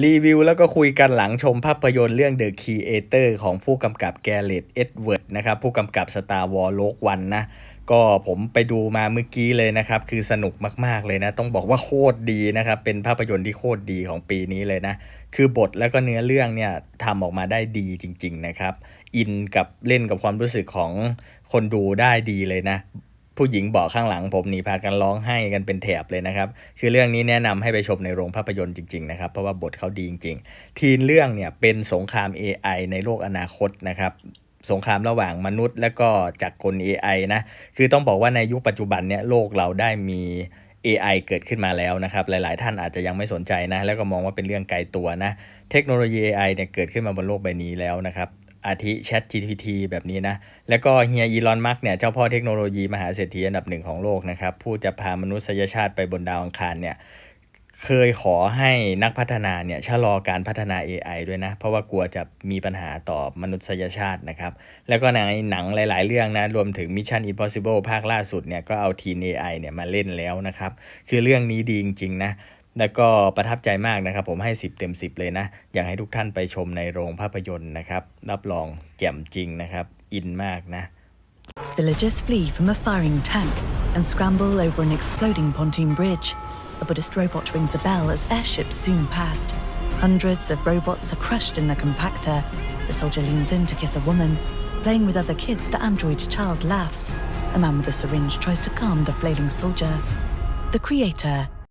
รีวิวแล้วก็คุยกันหลังชมภาพยนตร์เรื่อง The Creator ของผู้กำกับแกเรตเอ็ดเวิร์ดนะครับ ผู้กำกับ Star Wars Rogue One นะ ก็ผมไปดูมาเมื่อกี้เลยนะครับ คือสนุกมาก ๆ เลยนะ ต้องบอกว่าโคตรดีนะครับ เป็นภาพยนตร์ที่โคตรดีของปีนี้เลยนะ คือบทแล้วก็เนื้อเรื่องเนี่ยทำออกมาได้ดีจริง ๆ นะครับ อินกับเล่นกับความรู้สึกของคนดูได้ดีเลยนะ ผู้หญิงบอกข้างหลังผมนี่พากันร้องไห้กันเป็นแถบเลยนะครับ คือเรื่องนี้แนะนำให้ไปชมในโรงภาพยนตร์จริงๆนะครับ เพราะว่าบทเขาดีจริงๆ ทีนเรื่องเนี่ยเป็นสงคราม AI ในโลกอนาคตนะครับสงครามระหว่างมนุษย์ และก็จักรกล AI นะ คือต้องบอกว่าในยุคปัจจุบันเนี่ยโลกเราได้มี AI เกิดขึ้นมาแล้วนะครับ หลาย ๆ ท่านอาจจะยังไม่สนใจนะ แล้วก็มองว่าเป็นเรื่องไกลตัวนะ เทคโนโลยี AI เนี่ยเกิดขึ้นมาบนโลกใบนี้แล้วนะครับ อาทิ Chat GPT แบบนี้นะ แล้วก็เฮียอีลอนมัสก์เนี่ย เจ้าพ่อเทคโนโลยีมหาเศรษฐีอันดับหนึ่งของโลกนะครับ ผู้จะพามนุษยชาติไปบนดาวอังคารเนี่ย เคยขอให้นักพัฒนาเนี่ย ชะลอการพัฒนา AI ด้วยนะ เพราะว่ากลัวจะมีปัญหาต่อมนุษยชาตินะครับ แล้วก็ในหนังหลาย ๆ เรื่องนะ รวมถึง Mission Impossible ภาคล่าสุดเนี่ย ก็เอาทีน AI เนี่ยมาเล่นแล้วนะครับ คือเรื่องนี้ดีจริง ๆ นะ แล้วก็ประทับใจมากนะครับ ผมให้ 10 เต็ม 10 เลยนะ อยากให้ทุกท่านไปชมในโรงภาพยนตร์นะครับ รับรองแจ่มจริงนะครับ อินมากนะ Villagers flee from a firing tank and scramble over an exploding pontoon bridge. A Buddhist robot rings a bell as airships zoom past. Hundreds of robots are crushed in a compactor. The soldier leans in to kiss a woman. Playing with other kids, the android child laughs. A man with a syringe tries to calm the flailing soldier. The creator